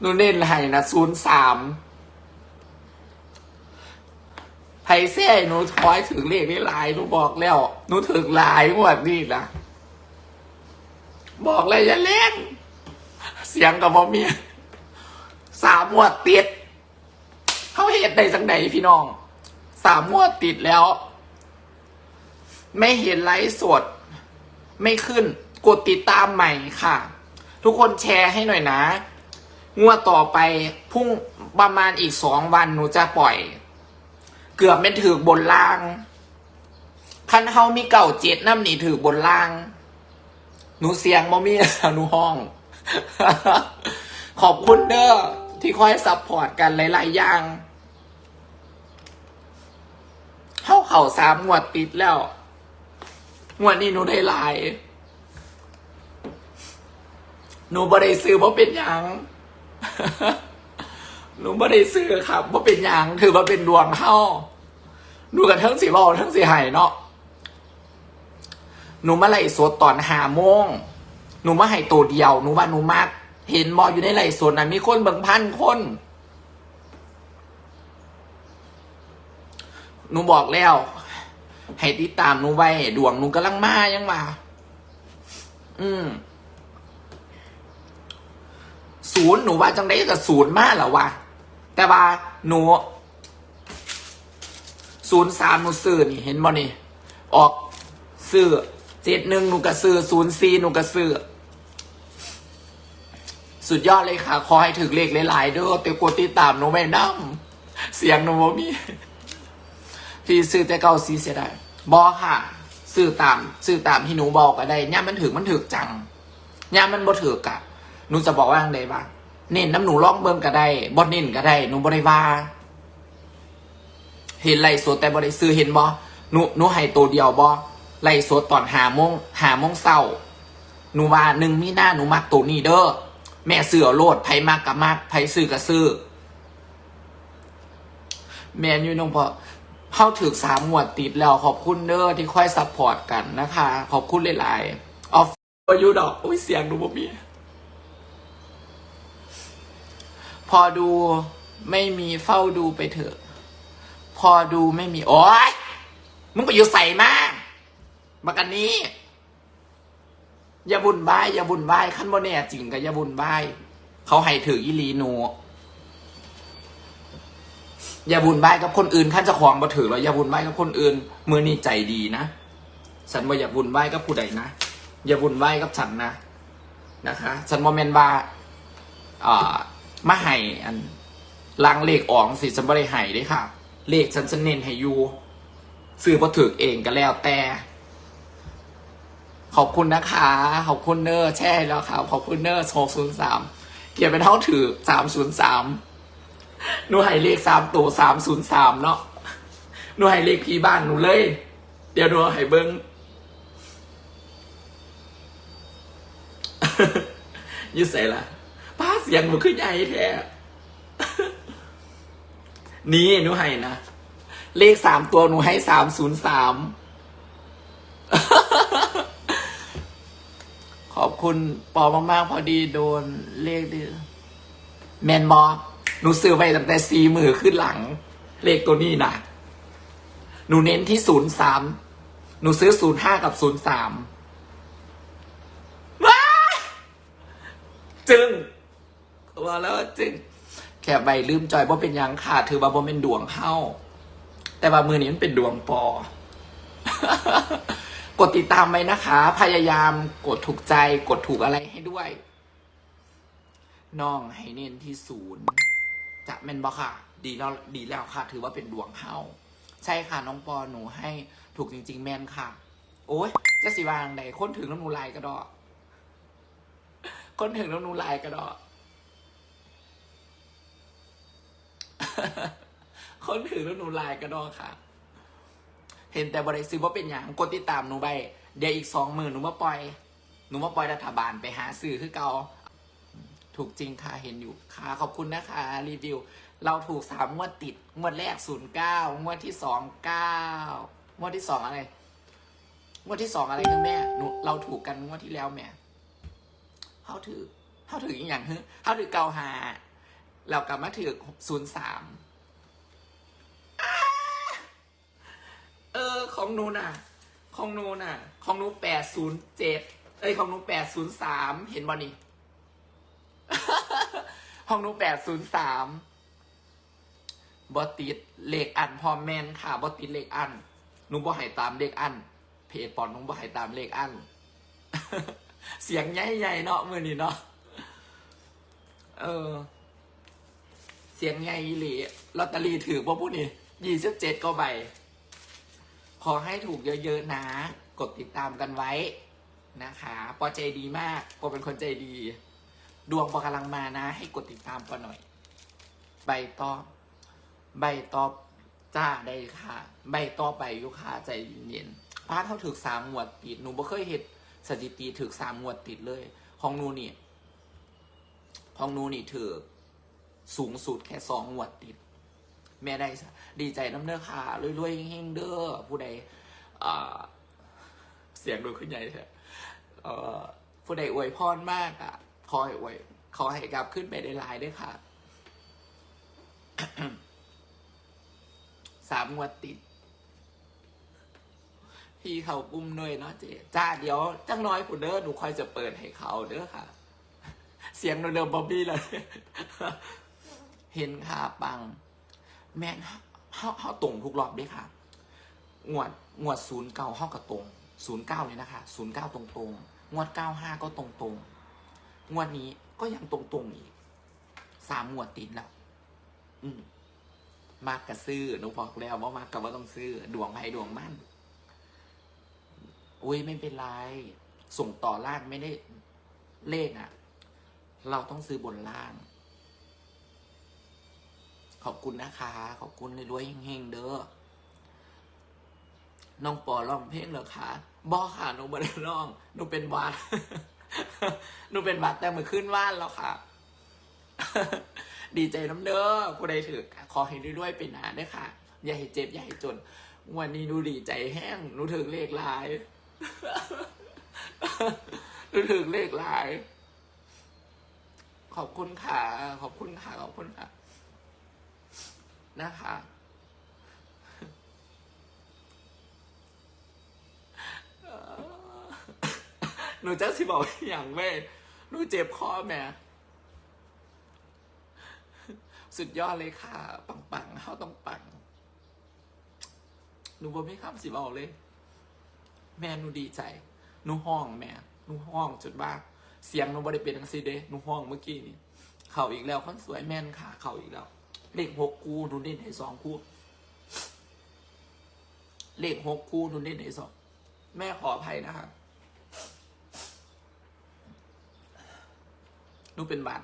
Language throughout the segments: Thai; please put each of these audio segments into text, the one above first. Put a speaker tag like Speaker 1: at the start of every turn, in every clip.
Speaker 1: หนูเน้นให้นะศูนย์สามไพเซ่หนูทอยถึงเลขได้หลายหนูบอกแล้วหนูถึงหลายงวดนี่นะบอกเลยอย่าเล่น เสียงกับบอมีสามงวดติดเขาเหตุใดจังไหนพี่น้อง สามงวดติดแล้ว ไม่เห็นไลฟ์สด ไม่ขึ้น กดติดตามใหม่ค่ะ ทุกคนแชร์ให้หน่อยนะ งวดต่อไปพุ่งประมาณอีกสองวันหนูจะปล่อย เกือบไม่ถือบนล่าง คันเฮามีเก่าเจ็ดน้ำหนีถือบนล่าง หนูเสียงบ่มีหนูห้อง ขอบคุณเด้อที่คอยซัพพอร์ตกันหลาย ๆ อย่างเข้าเข่าสามงวดติดแล้ว งวดนี้หนูได้หลาย หนูบ่ได้ซื้อเพราะเป็นหยัง หนูบ่ได้ซื้อครับเพราเป็นยังถือว่าเป็นดวงเข้าหนูกับทั้งสีบอลทั้งสีไห่เนาะหนูมาไหลสดตอนหาโมงหนูมาให้ตัวเดียวหนูว่าหนูมากเห็นบออยู่ในไหลสดนะมีคนเบิ่งพันคนหนูบอกแล้ว ให้ติดตามหนูไว้ ดวงหนูกำลังมายังมาอืม ศูนย์หนูว่าจังได้กับศูนย์มาแล้ววะแต่ว่าหนูศูนย์สามหนูซื้อนี่เห็นบ่นี่ออกซื้อเจ็ดหนึ่งหนูก็ซื้อศูนย์สี่หนูก็ซื้อสุดยอดเลยค่ะ ขอให้ถึงเลขหลายๆเด้อแต่กดติดตามหนูไม่นำเสียงหนูบ่มี พี่ซื้อแต่เก่าซีเสียได้บอค่ะซื้อตามซื้อตามที่หนูบอกก็ได้ย่ามันถึงมันถึกจังย่ามันบ่ถึกอะ หนูจะบอกว่าอย่างไรบ้างเน้นน้ำหนูลองเบิ่งก็ได้บ่เน้นก็ได้หนูบ่ได้ว่าเห็นไล่สดแต่บ่ได้ซื้อเห็นบ่หนูหนูให้ตัวเดียวบ่ไล่สดตอนหาโมงหาโมงเศร้าหนูว่าหนึ่งมีหน้าหนูมักตัวนี้เด้อแม่เสือโลดไผมากกับมากไผซื้อกับซื้อแมนยูนงพอเข้าถึงสามหมวดติดแล้วขอบคุณเด้อที่ค่อยซัพพอร์ตกันนะคะ ขอบคุณหลายๆออฟยูดอกอุ้ยเสียงดูบ่มี พอดูไม่มีเฝ้าดูไปเถอะ พอดูไม่มี โอ๊ย มึงไปอยู่ใส่มากมากันนี้ อย่าบุญบาย อย่าบุญบายขั้นบ่แน่จริงก็อย่าบุญบาย เขาให้ถืออีหลีนู อย่าบุญบายกับคนอื่นขั้นจะของมาถือแล้วอย่าบุญบายกับคนอื่น มือนี่ใจดีนะ ฉันว่าอย่าบุญบายกับผู้ใดนะ อย่าบุญบายกับฉันนะ นะคะ ฉันโมเมนว่าอ่า มาให้อันลังเลขออกสิฉันไม่ได้ให้ด้ค่ะ เลขฉันจะเน้นให้อยูซื้อพอถือเองก็แล้วแต่ ขอบคุณนะคะ ขอบคุณเนอร์แช่แล้วครับขอบคุณเนอร์หกศูนย์สามเกียร์เป็นเท่าถือสามศูนย์สามหนูให้เลขสามตัวสามศูนย์สามเนาะหนูให้เลขพี่บ้านหนูเลย เดี๋ยวหนูให้เบิ้งยืดใส่ละ สียงหนูขึ้นใหญ่แท้นี่หนูให้นะ เลขสามตัวหนูให้สามศูนย์สามขอบคุณปอมากๆ พอดีโดนเลขดิแมนบอหนูซื้อไปตั้งแต่สี่มือขึ้นหลัง เลขตัวนี้นะหนูเน้นที่ศูนย์สามหนูซื้อศูนย์ห้ากับศูนย์สามว้าจึง ว่าแล้วจึงแค่ใบลืมจอยว่าเป็นยังค่ะถือว่าบ่เป็นดวงเข้า แต่ว่ามือนี้มันเป็นดวงปอ กดติดตามไว้นะคะ พยายามกดถูกใจ กดถูกอะไรให้ด้วยน้องให้เน้นที่ศูนย์จะเมนบอค่ะ ดีแล้วดีแล้วค่ะ ถือว่าเป็นดวงเข้า ใช่ค่ะน้องปอหนูให้ถูกจริง ๆ แมนค่ะ โอ้ยจะสิวางไหนค้นถึงน้ำนูลายกระดอกคนถึงน้ำนูลายกระดอ คนถือแล้วหนูไลายกระดองค่ะ เห็นแต่บริษัทว่าเป็นอย่างกดติดตามหนูไปเดี๋ยวอีกสองหมื่นหนูมาปล่อย หนูมาปล่อยรัฐบาลไปหาสื่อคือเกาถูกจริงค่ะเห็นอยู่ค่ะ ขอบคุณนะคะ รีวิว เราถูกสามงวดติด งวดแรกศูนย์เก้างวดที่สองเก้างวดที่สองอะไรงวดที่สองอะไรคือแม่หนูเราถูกกันงวดที่แล้วแม่เขาถือเขาถืออีกอย่างฮึเขาถือเกาหา แล้วกลับมาถือศูนย์สามเออ ของหนูน่ะ ของหนูน่ะ ของหนูแปดศูนย์เจ็ดเอ้ยของหนูแปดศูนย์สามเห็นบ่นี่ของหนูแปดศูนย์สามบอติดเลขอันพอแมนค่ะบอติดเลขอันหนูบ่ให้ตามเลขอันเพจปอนหนูบ่ให้ตามเลขอันเสียงใหญ่ๆเนาะมือนี่เนาะเออ เสียงใหญ่อีหลีลอตเตอรี่ถือว่าพูดนี่ยี่สิบเจ็ดก็ใบ ขอให้ถูกเยอะๆนะ กดติดตามกันไว้นะคะปอใจดีมากปอเป็นคนใจดี ดวงปอกำลังมานะ ให้กดติดตามปอหน่อย ใบต่อใบต่อจ้าได้ค่ะ ใบต่อไปยุค่ะใจเย็นๆพาเท่าถึกสามหมวดติดหนูบ่เคยเห็นสถิติถึกสามหมวดติดเลย ของหนูนี่ ของหนูนี่ถือ สูงสุดแค่สองหวดติด แม่ได้ดีใจน้ำเด้อค่ะรวยๆเฮงเด้อผู้ใดเสียงดูขึ้นใหญ่เถอะผู้ใดอวยพรมากอะขอให้อวยขอให้กลับขึ้นไปได้หลายด้วยค่ะสามงวดติด พี่เขากุ้มหน่วยเนาะเจ๊จ้าเดี๋ยวจังน้อยผู้เด้อหนูคอยจะเปิดให้เขาเด้อค่ะ เสียงเดิมๆบอบบี้เลย เห็นค่ะปัง แม่นเฮาเฮาตรงทุกรอบด้วยค่ะงวดงวดศูนย์เก้าเฮากับตรงศูนย์เก้าเลยนะคะศูนย์เก้าตรงตรงงวดเก้าห้าก็ตรงตรงงวดนี้ก็ยังตรงตรงอีกสามงวดติดแล้ว อืมมากกระซื้อหนูบอกแล้วว่ามากกับว่าต้องซื้อ ดวงให้ดวงมั่นอุ้ยไม่เป็นไร ส่งต่อล่างไม่ได้เลขอะ่ะ เราต้องซื้อบนล่าง ขอบคุณนะคะ ขอบคุณรวยๆเฮงๆเด้อน้องปอร้องเพลงเหรอคะบอค่ะหนูไม่ได้ร้องหนูเป็นหวัดหนูเป็นหวัดแต่เมื่อขึ้นว่านแล้วค่ะ ดีใจน้ำเด้อผู้ใดถือขอให้ด้วยๆไปนานด้วยค่ะ อย่าให้เจ็บ อย่าให้จน วันนี้หนูดีใจแห้งหนูถึงเลขลายหนูถึงเลขลาย ขอบคุณค่ะ ขอบคุณค่ะ ขอบคุณค่ะ นะคะ หนูจะสิบอกอย่างแม่หนูเจ็บคอแม่สุดยอดเลยค่ะ ปังปังๆเขาต้องปัง หนูบ่ไม่คำสิบอกเลย แม่หนูดีใจ หนูห้องแม่หนูห้องจุดบ้าเสียงหนูบ่ได้เป็นทังซีเดหนูห้องเมื่อกี้นี่ เข่าอีกแล้วคนสวยแม่นค่ะ เข่าอีกแล้ว เลขหกคู่หนูเด่นให้สองคู่ เลขหกคู่หนูเด่นให้สองแม่ขออภัยนะคะหนูเป็นบาด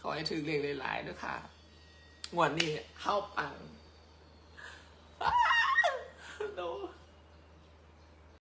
Speaker 1: ขอให้ถึงเลขหลายๆด้วยค่ะงวดนี้เข้าปัง